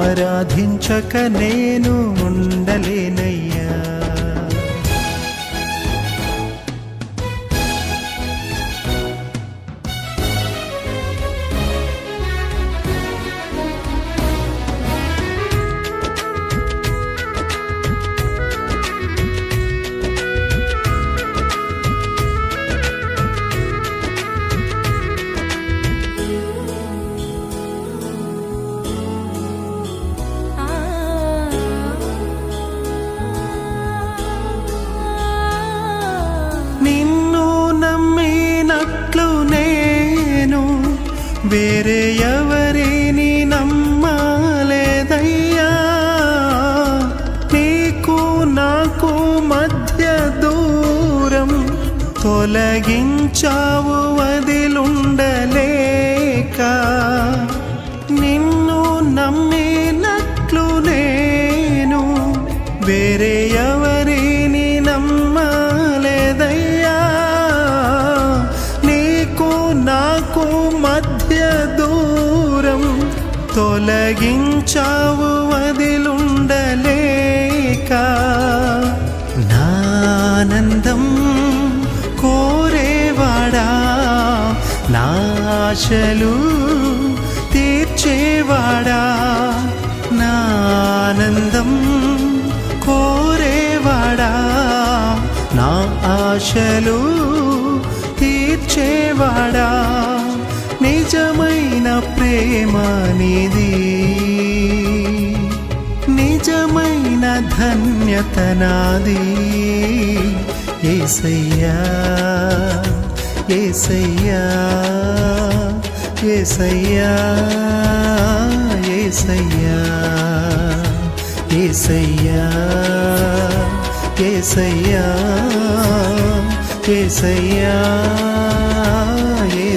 ఆరాధించక నేను ఉండలేను వేరే ఎవరిని నమ్మలేదయ్యా? నీకు నాకు మధ్య దూరం తొలగించావు వదిలుండలేక తొలగించావు వదిలుండలేక నానందం కోరేవాడా? నాశలు తీర్చేవాడా? నానందం కోరేవాడా? నా ఆశలు తీర్చేవాడా? నిజమైన ప్రేమ నిది. నిజమైన ధన్యత నాది. ఏసయ్యా ఏసయ్యా ఏసయ్యా ఏసయ్యా ఏసయ్యా ఏసయ్యా ఏసయ్యా.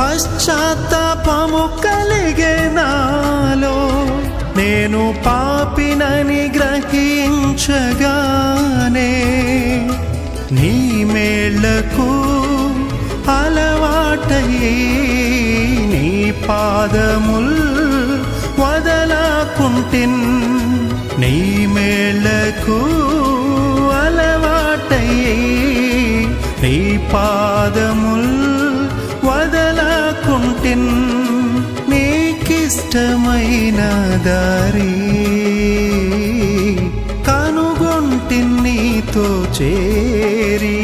పశ్చాత్తాపము కలిగే నాలో నేను పాపినని గ్రహించగానే నీ మేళ్ళకు అలవాటయ్యి నీ పాదముల్ వదలాకుంటిన్ నీ మేళ్ళకు అలవాటయ్యి నీ పాదముల్ నీకిష్టమైన దారి కనుగొంటి నీతో చేరి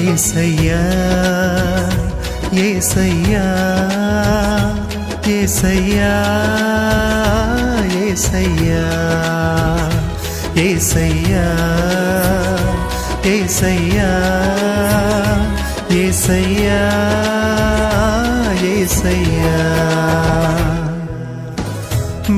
ఏసయ్యా ఏసయ్యా ఏసయ్యా ఏసయ్యా ఏసయ్యా ఏసయ్యా ఏసయ్యా ఏసయ్యా.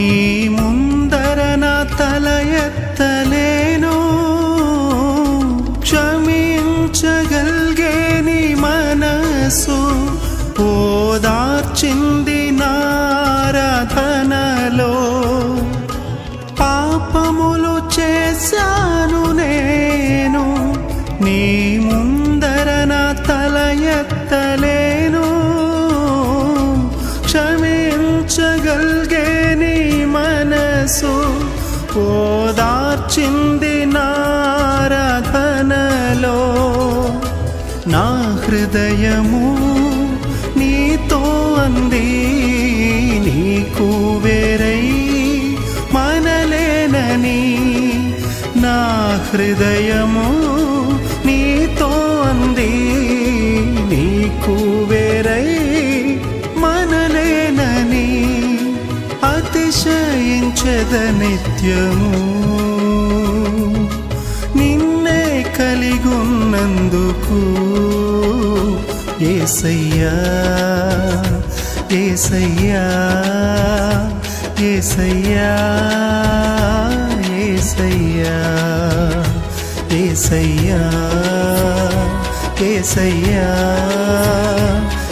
నీ ముందర నా తల ఎత్తలేను. క్షమించగలిగే నీ మనసు. ఓదార్చింది నారాధనలో పాపములు చేశాను నేను. నీ ముందర నా తల ఎత్తలేను. క్షమించగలిగే మనసు ఓదార్చింది నారాధనలో నా హృదయము నీతో అంది నీకు వేరై మనలేనని. నా హృదయము అతిశయించద నిత్యము నిన్నే కలిగున్నందుకు ఏసయ్యా ఏసయ్యా ఏసయ్యా ఏసయ్యా ఏసయ్యా ఏసయ్యా.